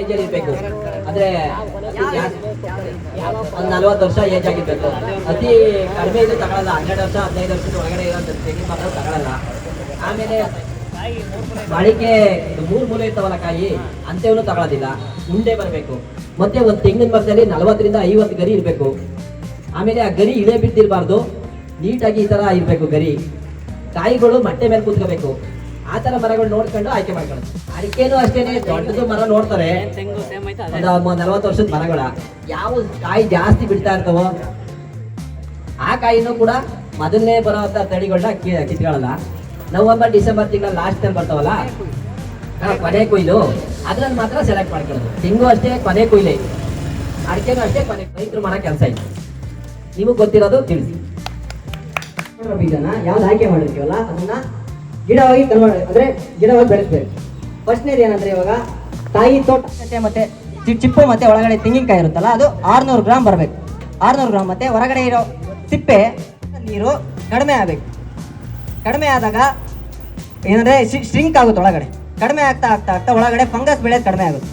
Age ಇರ್ಬೇಕು ಅಂದ್ರೆ ಒಂದು ನಲ್ವತ್ತು ವರ್ಷ ಏಜ್ ಆಗಿರ್ಬೇಕು. ಅತಿ ಕಡಿಮೆ ಇದು ತಗೊಳಲ್ಲ. ಹನ್ನೆರಡು ವರ್ಷ, ಹದಿನೈದು ವರ್ಷದ ಒಳಗಡೆ ಇರೋ ತೆಂಗಿನ ಮರ ತಗೊಳಲ್ಲ. ಆಮೇಲೆ ಬಾಳಿಕೆ ಮೂರು ಮೂಲೆ ಇರ್ತಾವಲ್ಲ ಕಾಯಿ ಅಂತೇವನು ತಗೊಳ್ಳೋದಿಲ್ಲ ಉಂಡೆ ಬರಬೇಕು. ಮತ್ತೆ ಒಂದು ತೆಂಗಿನ ಮರದಲ್ಲಿ ನಲವತ್ತರಿಂದ ಐವತ್ತು ಗರಿ ಇರಬೇಕು. ಆಮೇಲೆ ಆ ಗರಿ ಇಳೆ ಬಿದ್ದಿರಬಾರ್ದು. ನೀಟಾಗಿ ಈ ತರ ಇರಬೇಕು ಗರಿ. ಕಾಯಿಗಳು ಮಟ್ಟೆ ಮೇಲೆ ಕೂತ್ಕೋಬೇಕು. ಆ ತರ ಮರಗಳು ನೋಡ್ಕೊಂಡು ಆಯ್ಕೆ ಮಾಡ್ಕೊಳ್ಳೋದು. ಅಡಿಕೆನೂ ಅಷ್ಟೇನೆ, ದೊಡ್ಡದು ಮರ ನೋಡ್ತಾರೆ. ನಲವತ್ತು ವರ್ಷದ ಮರಗಳ. ಯಾವ ಕಾಯಿ ಜಾಸ್ತಿ ಬಿಡ್ತಾ ಇರ್ತವೋ, ಆ ಕಾಯಿನೂ ಕೂಡ ಮೊದಲನೇ ಬರೋಂಥ ತಳಿಗಳನ್ನ ಕಿತ್ಕೊಳ್ಳಲ್ಲ. ನವಂಬರ್, ಡಿಸೆಂಬರ್ ತಿಂಗಳ ಲಾಸ್ಟ್ ಟೈಮ್ ಬರ್ತಾವಲ್ಲ? ಕೊನೆ ಕೊಯ್ಲು. ಅದ್ರಲ್ಲಿ ಮಾತ್ರ ಸೆಲೆಕ್ಟ್ ಮಾಡ್ಕೊಳ್ಳೋದು. ತೆಂಗು ಅಷ್ಟೇ ಕೊನೆ ಕೊಯ್ಲೆ. ಅಡಿಕೆನೂ ಅಷ್ಟೇ ಕೊನೆ ರೈತರು ಮಾಡೋ ಕೆಲಸ ಇತ್ತು ನಿಮಗೆ ಗೊತ್ತಿರೋದು ತಿಳಿಸಿ. ಬೀಜನ ಯಾವ್ದು ಆಯ್ಕೆ ಮಾಡಿರ್ತೀವಲ್ಲ, ಅದನ್ನ ಗಿಡವಾಗಿ ಕನ್ವರ್ಟ್ ಅಂದ್ರೆ ಗಿಡವಾಗಿ ಬೆಳೆಸ್ಬೇಕು. ಫಸ್ಟ್ನೇದು ಏನಂದ್ರೆ ಇವಾಗ ತಾಯಿ ತೋಟ ಮತ್ತೆ ಚಿಪ್ಪು ಮತ್ತೆ ಒಳಗಡೆ ತೆಂಗಿನಕಾಯಿ ಇರುತ್ತಲ್ಲ, ಅದು ಆರ್ನೂರು ಗ್ರಾಮ್ ಬರಬೇಕು. ಆರ್ನೂರು ಗ್ರಾಮ್ ಮತ್ತೆ ಹೊರಗಡೆ ಇರೋ ಸಿಪ್ಪೆ ನೀರು ಕಡಿಮೆ ಆಗಬೇಕು. ಕಡಿಮೆ ಆದಾಗ ಏನಂದ್ರೆ ಸ್ಟ್ರಿಂಕ್ ಆಗುತ್ತೆ ಒಳಗಡೆ. ಕಡಿಮೆ ಆಗ್ತಾ ಆಗ್ತಾ ಆಗ್ತಾ ಒಳಗಡೆ ಫಂಗಸ್ ಬೆಳೆಯೋದು ಕಡಿಮೆ ಆಗುತ್ತೆ.